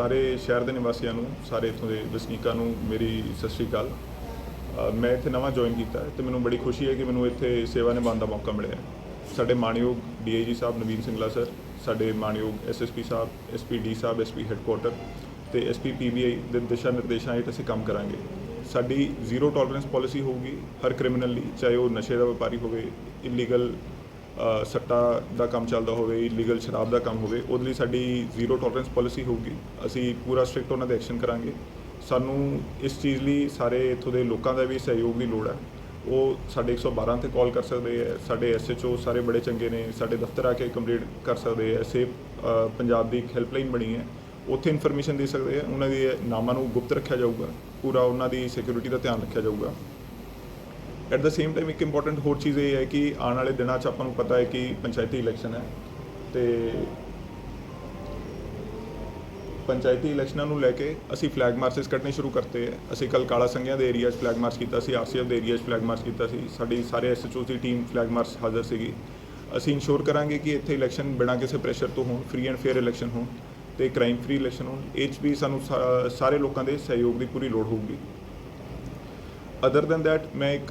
ਸਾਰੇ ਸ਼ਹਿਰ ਦੇ ਨਿਵਾਸੀਆਂ ਨੂੰ, ਸਾਰੇ ਇੱਥੋਂ ਦੇ ਵਸਨੀਕਾਂ ਨੂੰ ਮੇਰੀ ਸਤਿ ਸ਼੍ਰੀ ਅਕਾਲ ਮੈਂ ਇੱਥੇ ਨਵਾਂ ਜੁਆਇਨ ਕੀਤਾ ਹੈ ਤੇ ਮੈਨੂੰ ਬੜੀ ਖੁਸ਼ੀ ਹੈ ਕਿ ਮੈਨੂੰ ਇੱਥੇ ਸੇਵਾ ਨਿਭਾਉਣ ਦਾ ਮੌਕਾ ਮਿਲਿਆ ਹੈ। ਸਾਡੇ ਮਾਨਯੋਗ ਡੀਆਈਜੀ ਸਾਹਿਬ ਨਵੀਨ ਸਿੰਘਲਾ ਸਰ ਸਾਡੇ ਮਾਨਯੋਗ ਐਸਐਸਪੀ ਸਾਹਿਬ ਐਸਪੀਡੀ ਸਾਹਿਬ ਐਸਪੀ ਹੈੱਡਕੁਆਟਰ ਤੇ ਐਸਪੀ ਪੀਬੀਆਈ ਦੇ ਦਿਸ਼ਾ ਨਿਰਦੇਸ਼ਾਂ ਹੇਠ ਅਸੀਂ ਕੰਮ ਕਰਾਂਗੇ ਸਾਡੀ ਜ਼ੀਰੋ ਟੋਲਰੈਂਸ ਪਾਲਿਸੀ ਹੋਊਗੀ ਹਰ ਕ੍ਰਿਮੀਨਲ ਲਈ, ਚਾਹੇ ਉਹ ਨਸ਼ੇ ਦਾ ਵਪਾਰੀ ਹੋਵੇ ਇਲੀਗਲ ਸੱਟਾ ਦਾ ਕੰਮ ਚੱਲਦਾ ਹੋਵੇ ਇਲੀਗਲ ਸ਼ਰਾਬ ਦਾ ਕੰਮ ਹੋਵੇ, ਉਹਦੇ ਲਈ ਸਾਡੀ ਜ਼ੀਰੋ ਟੋਲਰੈਂਸ ਪਾਲਿਸੀ ਹੋਊਗੀ। ਅਸੀਂ ਪੂਰਾ ਸਟ੍ਰਿਕਟ ਉਹਨਾਂ ਦੇ ਐਕਸ਼ਨ ਕਰਾਂਗੇ। ਸਾਨੂੰ ਇਸ ਚੀਜ਼ ਲਈ ਸਾਰੇ ਇੱਥੋਂ ਦੇ ਲੋਕਾਂ ਦਾ ਵੀ ਸਹਿਯੋਗ ਦੀ ਲੋੜ ਹੈ। ਉਹ ਸਾਡੇ 112 ਤੇ ਕਾਲ ਕਰ ਸਕਦੇ ਹੈ, ਸਾਡੇ ਐਸਐਚਓ ਸਾਰੇ ਬੜੇ ਚੰਗੇ ਨੇ, ਸਾਡੇ ਦਫ਼ਤਰ ਆ ਕੇ ਕੰਪਲੀਟ ਕਰ ਸਕਦੇ ਹੈ ਸੇਫ ਪੰਜਾਬ ਦੀ ਇੱਕ ਹੈਲਪਲਾਈਨ ਬਣੀ ਹੈ। ਉੱਥੇ ਇਨਫੋਰਮੇਸ਼ਨ ਦੇ ਸਕਦੇ ਆ ਉਹਨਾਂ ਦੇ ਨਾਮਾਂ ਨੂੰ ਗੁਪਤ ਰੱਖਿਆ ਜਾਊਗਾ, ਪੂਰਾ ਉਹਨਾਂ ਦੀ ਸਿਕਿਉਰਿਟੀ ਦਾ ਧਿਆਨ ਰੱਖਿਆ ਜਾਊਗਾ। ਐਟ ਦਾ ਸੇਮ ਟਾਈਮ ਇੱਕ ਇੰਪੋਰਟੈਂਟ ਹੋਰ ਚੀਜ਼ ਇਹ ਹੈ ਕਿ ਆਉਣ ਵਾਲੇ ਦਿਨਾਂ 'ਚ ਆਪਾਂ ਨੂੰ ਪਤਾ ਹੈ ਕਿ ਪੰਚਾਇਤੀ ਇਲੈਕਸ਼ਨ ਹੈ ਤੇ ਪੰਚਾਇਤੀ ਇਲੈਕਸ਼ਨਾਂ ਨੂੰ ਲੈ ਕੇ ਅਸੀਂ ਫਲੈਗ ਮਾਰਚਸ ਕੱਢਣੇ ਸ਼ੁਰੂ ਕਰਤੇ ਹੈ। ਅਸੀਂ ਕੱਲ ਕਾਲਾ ਸੰਘਿਆ ਦੇ ਏਰੀਆ 'ਚ ਫਲੈਗ ਮਾਰਚ ਕੀਤਾ ਸੀ ਆਰਸੀਐਫ ਦੇ ਏਰੀਆ 'ਚ ਫਲੈਗ ਮਾਰਚ ਕੀਤਾ ਸੀ, ਸਾਡੀ ਸਾਰੇ ਐਸਐਚਓ ਦੀ ਟੀਮ ਫਲੈਗ ਮਾਰਚ ਹਾਜ਼ਰ ਸੀਗੀ। ਅਸੀਂ ਇਨਸ਼ੋਰ ਕਰਾਂਗੇ ਕਿ ਇੱਥੇ ਇਲੈਕਸ਼ਨ ਬਿਨਾਂ ਕਿਸੇ ਪ੍ਰੈਸ਼ਰ ਤੋਂ ਹੋਣ ਫ੍ਰੀ ਐਂਡ ਫੇਅਰ ਇਲੈਕਸ਼ਨ ਹੋਣ ਤੇ ਕ੍ਰਾਈਮ ਫ੍ਰੀ ਇਲੈਕਸ਼ਨ ਹੋਣ, ਇਹ 'ਚ ਵੀ ਸਾਨੂੰ ਸਾ- ਸਾਰੇ ਲੋਕਾਂ ਦੇ ਸਹਿਯੋਗ ਦੀ ਪੂਰੀ ਲੋੜ ਹੋਊਗੀ। ਅਦਰ ਦੈਨ ਦੈਟ ਮੈਂ ਇੱਕ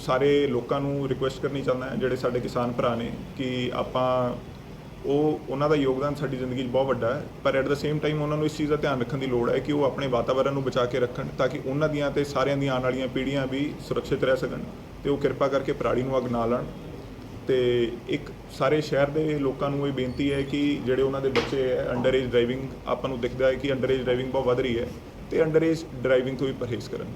ਸਾਰੇ ਲੋਕਾਂ ਨੂੰ ਰਿਕੁਐਸਟ ਕਰਨੀ ਚਾਹੁੰਦਾ ਹਾਂ, ਜਿਹੜੇ ਸਾਡੇ ਕਿਸਾਨ ਭਰਾ ਨੇ, ਕਿ ਆਪਾਂ ਉਹ, ਉਹਨਾਂ ਦਾ ਯੋਗਦਾਨ ਸਾਡੀ ਜ਼ਿੰਦਗੀ 'ਚ ਬਹੁਤ ਵੱਡਾ ਹੈ, ਪਰ ਐਟ ਦਾ ਸੇਮ ਟਾਈਮ ਉਹਨਾਂ ਨੂੰ ਇਸ ਚੀਜ਼ ਦਾ ਧਿਆਨ ਰੱਖਣ ਦੀ ਲੋੜ ਹੈ ਕਿ ਉਹ ਆਪਣੇ ਵਾਤਾਵਰਣ ਨੂੰ ਬਚਾ ਕੇ ਰੱਖਣ, ਤਾਂ ਕਿ ਉਹਨਾਂ ਦੀਆਂ ਤੇ ਸਾਰਿਆਂ ਦੀਆਂ ਆਉਣ ਵਾਲੀਆਂ ਪੀੜ੍ਹੀਆਂ ਵੀ ਸੁਰੱਖਿਅਤ ਰਹਿ ਸਕਣ ਤੇ ਉਹ ਕਿਰਪਾ ਕਰਕੇ ਪਰਾਲੀ ਨੂੰ ਅੱਗ ਨਾ ਲਾਉਣ ਤੇ ਇੱਕ, ਸਾਰੇ ਸ਼ਹਿਰ ਦੇ ਲੋਕਾਂ ਨੂੰ ਇਹ ਬੇਨਤੀ ਹੈ ਕਿ ਜਿਹੜੇ ਉਹਨਾਂ ਦੇ ਬੱਚੇ ਹੈ ਅੰਡਰ ਏਜ ਡਰਾਈਵਿੰਗ ਆਪਾਂ ਨੂੰ ਦਿਖਦਾ ਹੈ ਕਿ ਅੰਡਰ ਏਜ ਡਰਾਈਵਿੰਗ ਬਹੁਤ ਵੱਧ ਰਹੀ ਹੈ ਤੇ ਅੰਡਰ ਏਜ ਡਰਾਈਵਿੰਗ ਤੋਂ ਵੀ ਪਰਹੇਜ਼ ਕਰਨ।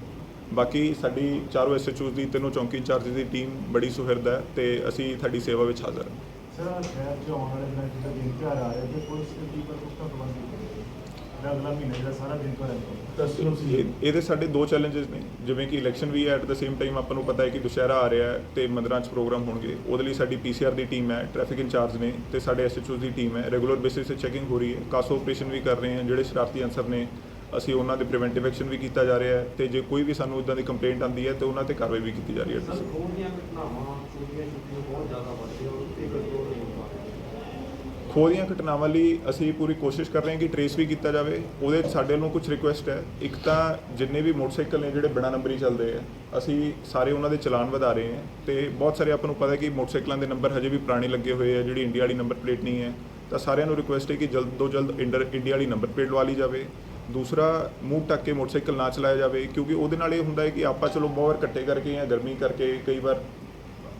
ਬਾਕੀ ਸਾਡੀ ਚਾਰੋਂ ਐਸਐਚਓਜ਼ ਦੀ ਤਿੰਨੋਂ ਚੌਂਕੀ ਇੰਚਾਰਜ ਦੀ ਟੀਮ ਬੜੀ ਸੁਹਿਰਦ ਹੈ ਤੇ ਅਸੀਂ ਤੁਹਾਡੀ ਸੇਵਾ ਵਿੱਚ ਹਾਜ਼ਰ ਹਾਂ। ਸਰ ਸ਼ਹਿਰ ਚ ਆਉਣ ਵਾਲੇ ਦਿਨਾਂ ਚ ਦਿਨ ਤਿਉਹਾਰ ਆ ਰਹੇ ਤੇ ਪੁਲਿਸ ਦੇ ਕੀ ਪਰ ਪੁਖਤਾ ਪ੍ਰਬੰਧ ਕੀਤੇ ਗਏ ਅਗਲਾ ਮਹੀਨਾ ਜਿਹੜਾ ਸਾਰਾ ਦਿਨ ਤਿਉਹਾਰ ਹੈ ਇਹ- ਇਹਦੇ ਸਾਡੇ ਦੋ ਚੈਲੰਜਸ ਨੇ ਜਿਵੇਂ ਕਿ ਇਲੈਕਸ਼ਨ ਵੀ ਹੈ ਐਟ ਦਾ ਸੇਮ ਟਾਈਮ ਆਪਾਂ ਨੂੰ ਪਤਾ ਹੈ ਕਿ ਦੁਸ਼ਹਿਰਾ ਆ ਰਿਹਾ ਹੈ ਤੇ ਮੰਦਰਾਂ 'ਚ ਪ੍ਰੋਗਰਾਮ ਹੋਣਗੇ। ਉਹਦੇ ਲਈ ਸਾਡੀ ਪੀਸੀਆਰ ਦੀ ਟੀਮ ਹੈ ਟ੍ਰੈਫਿਕ ਇੰਚਾਰਜ ਨੇ ਤੇ ਸਾਡੇ ਐਸਐਚਓ ਦੀ ਟੀਮ ਹੈ। ਰੈਗੂਲਰ ਬੇਸਿਸ ਤੇ ਚੈਕਿੰਗ ਹੋ ਰਹੀ ਹੈ। ਕਾਸੋ ਆਪਰੇਸ਼ਨ ਵੀ ਕਰ ਰਹੇ ਹਾਂ ਜਿਹੜੇ ਸ਼ਰਾਰਤੀ ਅਨਸਰ ਨੇ ਅਸੀਂ ਉਹਨਾਂ ਦੇ ਪ੍ਰੀਵੈਂਟਿਵ ਐਕਸ਼ਨ ਵੀ ਕੀਤਾ ਜਾ ਰਿਹਾ ਹੈ ਤੇ ਜੇ ਕੋਈ ਵੀ ਸਾਨੂੰ ਇਦਾਂ ਦੀ ਕੰਪਲੇਂਟ ਆਉਂਦੀ ਹੈ ਤੇ ਉਹਨਾਂ ਤੇ ਕਾਰਵਾਈ ਵੀ ਕੀਤੀ ਜਾ ਰਹੀ ਹੈ। ਸਰ ਖੋਹ ਦੀਆਂ ਘਟਨਾਵਾਂ ਛੋਟੀਆਂ ਛੋਟੀਆਂ ਬਹੁਤ ਜ਼ਿਆਦਾ ਵੱਧ ਰਹੀਆਂ ਉਹ ਤੇ ਕੰਟਰੋਲ ਨਹੀਂ ਹੋ ਪਾ ਰਿਹਾ ਖੋਹ ਦੀਆਂ ਘਟਨਾਵਾਂ ਲਈ ਅਸੀਂ ਪੂਰੀ ਕੋਸ਼ਿਸ਼ ਕਰ ਰਹੇ ਹਾਂ ਕਿ ਟਰੇਸ ਵੀ ਕੀਤਾ ਜਾਵੇ। ਉਹਦੇ ਸਾਡੇ ਵੱਲੋਂ ਕੁਝ ਰਿਕੁਐਸਟ ਹੈ। ਇੱਕ ਤਾਂ ਜਿੰਨੇ ਵੀ ਮੋਟਰਸਾਈਕਲ ਨੇ ਜਿਹੜੇ ਬਿਨਾਂ ਨੰਬਰੀ ਚੱਲਦੇ ਆ ਅਸੀਂ ਸਾਰੇ ਉਹਨਾਂ ਦੇ ਚਲਾਨ ਵਧਾ ਰਹੇ ਹਾਂ ਤੇ ਬਹੁਤ ਸਾਰੇ ਆਪਾਂ ਨੂੰ ਪਤਾ ਹੈ ਕਿ ਮੋਟਰਸਾਈਕਲਾਂ ਦੇ ਨੰਬਰ ਹਜੇ ਵੀ ਪੁਰਾਣੇ ਲੱਗੇ ਹੋਏ ਆ ਜਿਹੜੀ ਇੰਡੀਆ ਵਾਲੀ ਨੰਬਰ ਪਲੇਟ ਨਹੀਂ ਹੈ। ਤਾਂ ਸਾਰਿਆਂ ਨੂੰ ਰਿਕੁਐਸਟ ਹੈ ਕਿ ਜਲਦ ਤੋਂ ਜਲਦ ਇੰਡਰ ਇੰਡੀਆ ਵਾਲੀ ਨੰਬਰ ਪਲੇਟ ਲਵਾ ਲਈ ਜਾਵੇ। ਦੂਸਰਾ ਮੂੰਹ ਢੱਕ ਕੇ ਮੋਟਰਸਾਈਕਲ ਨਾ ਚਲਾਇਆ ਜਾਵੇ, ਕਿਉਂਕਿ ਉਹਦੇ ਨਾਲ ਇਹ ਹੁੰਦਾ ਹੈ ਕਿ ਆਪਾਂ ਚਲੋ ਬਹੁਤ ਵਾਰ ਕੱਟੇ ਕਰਕੇ ਜਾਂ ਗਰਮੀ ਕਰਕੇ ਕਈ ਵਾਰ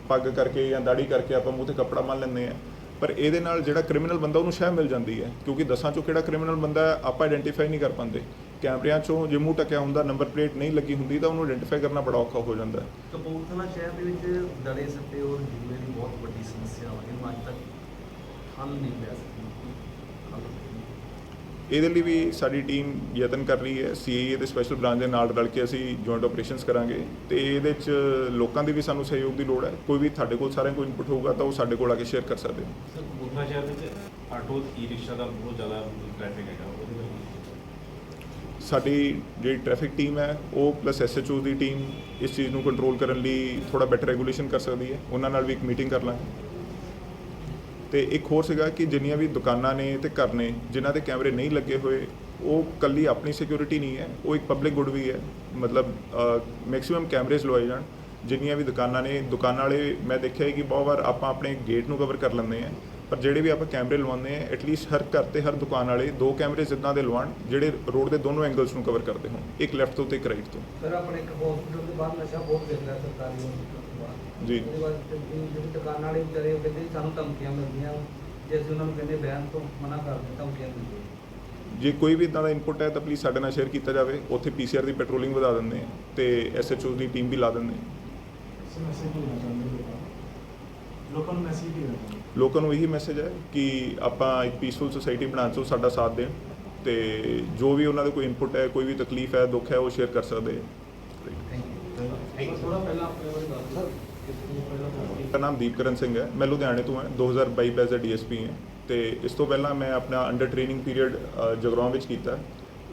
ਪੱਗ ਕਰਕੇ ਜਾਂ ਦਾੜੀ ਕਰਕੇ ਆਪਾਂ ਮੂੰਹ ਤੇ ਕੱਪੜਾ ਮੰਨ ਲੈਂਦੇ ਆ ਪਰ ਇਹਦੇ ਨਾਲ ਜਿਹੜਾ ਕ੍ਰਿਮੀਨਲ ਬੰਦਾ, ਉਹਨੂੰ ਸ਼ਹਿ ਮਿਲ ਜਾਂਦੀ ਹੈ, ਕਿਉਂਕਿ ਦਸਾਂ ਚੋਂ ਕਿਹੜਾ ਕ੍ਰਿਮੀਨਲ ਬੰਦਾ ਆਪਾਂ ਆਇਡੈਂਟੀਫਾਈ ਨਹੀਂ ਕਰ ਪਾਉਂਦੇ। ਕੈਮਰਿਆਂ ਚੋਂ ਜੇ ਮੂੰਹ ਟਕਿਆ ਹੁੰਦਾ ਨੰਬਰ ਪਲੇਟ ਨਹੀਂ ਲੱਗੀ ਹੁੰਦੀ, ਤਾਂ ਉਹਨੂੰ ਆਇਡੈਂਟੀਫਾਈ ਕਰਨਾ ਬੜਾ ਔਖਾ ਹੋ ਜਾਂਦਾ ਹੈ। ਕਪੂਰਥਲਾ ਸ਼ਹਿਰ ਦੇ ਵਿੱਚ ਦੜੇ ਸੱਟੇ ਔਰ ਜੂਏ ਦੀ ਬਹੁਤ ਵੱਡੀ ਸਮੱਸਿਆ ਵਾ ਇਹਨੂੰ ਅੱਜ ਤੱਕ ਹੱਲ ਨਹੀਂ ਪਿਆ ਸਕੀ ਇਹਦੇ ਲਈ ਵੀ ਸਾਡੀ ਟੀਮ ਯਤਨ ਕਰ ਰਹੀ ਹੈ। ਸੀਏਏ ਦੇ ਸਪੈਸ਼ਲ ਬ੍ਰਾਂਚ ਦੇ ਨਾਲ ਰਲ ਕੇ ਅਸੀਂ ਜੁਆਇੰਟ ਆਪਰੇਸ਼ਨਸ ਕਰਾਂਗੇ ਤੇ ਇਹਦੇ 'ਚ ਲੋਕਾਂ ਦੀ ਵੀ ਸਾਨੂੰ ਸਹਿਯੋਗ ਦੀ ਲੋੜ ਹੈ। ਕੋਈ ਵੀ ਤੁਹਾਡੇ ਕੋਲ ਸਾਰਿਆਂ ਕੋਈ ਇਨਪੁਟ ਹੋਊਗਾ ਤਾਂ ਉਹ ਸਾਡੇ ਕੋਲ ਆ ਕੇ ਸ਼ੇਅਰ ਕਰ ਸਕਦੇ ਹੋ ਸਰ ਕਪੂਰਥਲਾ ਸ਼ਹਿਰ ਵਿੱਚ ਆਟੋ ਈ ਰਿਕਸ਼ਾ ਦਾ ਬਹੁਤ ਜ਼ਿਆਦਾ ਟ੍ਰੈਫਿਕ ਹੈਗਾ। ਉਹਦੇ ਸਾਡੀ ਜਿਹੜੀ ਟ੍ਰੈਫਿਕ ਟੀਮ ਹੈ ਉਹ ਪਲੱਸ ਐਸਐਚਓ ਦੀ ਟੀਮ ਇਸ ਚੀਜ਼ ਨੂੰ ਕੰਟਰੋਲ ਕਰਨ ਲਈ ਥੋੜਾ ਬੈਟਰ ਰੈਗੂਲੇਸ਼ਨ ਕਰ ਸਕਦੀ ਹੈ। ਉਹਨਾਂ ਨਾਲ ਵੀ ਇੱਕ ਮੀਟਿੰਗ ਕਰ ਲਾਂਗੇ। ਤੇ ਇੱਕ ਹੋਰ ਸੀਗਾ ਕਿ ਜਿੰਨੀਆਂ ਵੀ ਦੁਕਾਨਾਂ ਨੇ ਤੇ ਘਰ ਨੇ, ਜਿਨ੍ਹਾਂ ਦੇ ਕੈਮਰੇ ਨਹੀਂ ਲੱਗੇ ਹੋਏ, ਉਹ ਕੱਲੀ ਆਪਣੀ ਸਿਕਿਉਰਿਟੀ ਨਹੀਂ ਹੈ, ਉਹ ਇੱਕ ਪਬਲਿਕ ਗੁੱਡ ਵੀ ਹੈ। ਮਤਲਬ ਮੈਕਸਿਮਮ ਕੈਮਰੇਜ਼ ਲਵਾਏ ਜਾਣ, ਜਿੰਨੀਆਂ ਵੀ ਦੁਕਾਨਾਂ ਨੇ, ਦੁਕਾਨਾਂ ਵਾਲੇ, ਮੈਂ ਦੇਖਿਆ ਹੈ ਕਿ ਬਹੁਤ ਵਾਰ ਆਪਾਂ ਆਪਣੇ ਗੇਟ ਨੂੰ ਕਵਰ ਕਰ ਲੈਂਦੇ ਆ ਪਰ ਜਿਹੜੇ ਵੀ ਆਪਾਂ ਕੈਮਰੇ ਲਵਾਉਂਦੇ ਆ ਐਟਲੀਸਟ ਹਰ ਘਰ ਤੇ ਹਰ ਦੁਕਾਨ ਵਾਲੇ ਦੋ ਕੈਮਰੇ ਇਦਾਂ ਦੇ ਲਵਾਉਣ ਜਿਹੜੇ ਰੋਡ ਦੇ ਦੋਨੋਂ ਐਂਗਲਸ ਨੂੰ ਕਵਰ ਕਰਦੇ ਹੋਣ ਇੱਕ ਲੈਫਟ ਤੋਂ ਤੇ ਇੱਕ ਰਾਈਟ ਤੋਂ। ਸਰ ਆਪਣੇ ਇੱਕ ਹਸਪੀਟਲ ਦੇ ਬਾਹਰ ਨਸ਼ਾ ਬਹੁਤ ਵਿਕਦਾ ਸਰਕਾਰੀ ਹਸਪੀਟਲ ਤੋਂ ਬਾਹਰ। ਜੀ। ਉਹਦੇ ਬਾਅਦ ਤੇ ਜਿਹੜੀ ਦੁਕਾਨਾਂ ਵਾਲੇ ਵਿਚਾਰੇ ਉਹ ਕਹਿੰਦੇ ਸਾਨੂੰ ਧਮਕੀਆਂ ਮਿਲਦੀਆਂ। ਜੇ ਅਸੀਂ ਉਹਨਾਂ ਨੂੰ ਕਹਿੰਦੇ ਬੈਨ ਤੋਂ ਮਨਾ ਕਰਦੇ ਧਮਕੀਆਂ ਮਿਲਦੀਆਂ ਜੇ ਕੋਈ ਵੀ ਇਦਾਂ ਦਾ ਇਨਪੁਟ ਹੈ ਤਾਂ ਪਲੀਜ਼ ਸਾਡੇ ਨਾਲ ਸ਼ੇਅਰ ਕੀਤਾ ਜਾਵੇ। ਉੱਥੇ ਪੀਸੀਆਰ ਦੀ ਪੈਟਰੋਲਿੰਗ ਵਧਾ ਦਿੰਦੇ ਆ ਤੇ ਐਸਐਚਓ ਦੀ ਟੀਮ ਵੀ ਲਾ ਦਿੰਦੇ ਆ। ਸਰ ਮੈਸੇਜ ਦੇਣਾ ਚਾਹੁੰਦੇ ਲੋਕਾਂ ਨੂੰ ਮੈਸੇਜ ਦੇਣਾ? ਚਾਹੁੰਦੇ ਲੋਕਾਂ ਨੂੰ ਇਹੀ ਮੈਸੇਜ ਹੈ ਕਿ ਆਪਾਂ ਇੱਕ ਪੀਸਫੁਲ ਸੁਸਾਇਟੀ ਬਣਾਉਣ 'ਚ ਸਾਡਾ ਸਾਥ ਦੇਣ ਤੇ ਜੋ ਵੀ ਉਹਨਾਂ ਦਾ ਕੋਈ ਇਨਪੁਟ ਹੈ ਕੋਈ ਵੀ ਤਕਲੀਫ ਹੈ ਦੁੱਖ ਹੈ ਉਹ ਸ਼ੇਅਰ ਕਰ ਸਕਦੇ ਹੈ। ਥੋੜਾ ਪਹਿਲਾਂ ਆਪਣੇ ਬਾਰੇ ਦੱਸ ਸਰ ਮੇਰਾ ਨਾਮ ਦੀਪਕਰਨ ਸਿੰਘ ਹੈ ਮੈਂ ਲੁਧਿਆਣੇ ਤੋਂ ਹਾਂ 2022 ਬੈਜ਼ ਦਾ ਡੀਐਸਪੀ ਹਾਂ। ਤੇ ਇਸ ਤੋਂ ਪਹਿਲਾਂ ਮੈਂ ਆਪਣਾ ਅੰਡਰ ਟ੍ਰੇਨਿੰਗ ਪੀਰੀਅਡ ਜਗਰਾਉਂ ਵਿੱਚ ਕੀਤਾ।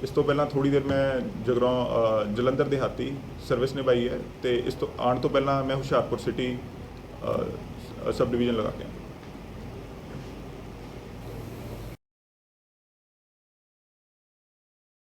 ਇਸ ਤੋਂ ਪਹਿਲਾਂ ਥੋੜੀ ਦੇਰ ਮੈਂ ਜਗਰਾਉਂ ਅ, ਜਲੰਧਰ ਦਿਹਾਤੀ ਸਰਵਿਸ ਨਿਭਾਈ ਹੈ। ਤੇ ਇਸ ਤੋਂ ਆਉਣ ਤੋਂ ਪਹਿਲਾਂ ਮੈਂ ਹੁਸ਼ਿਆਰਪੁਰ ਸਿਟੀ ਸਬ ਡਿਵੀਜ਼ਨ ਲਗਾ ਕੇ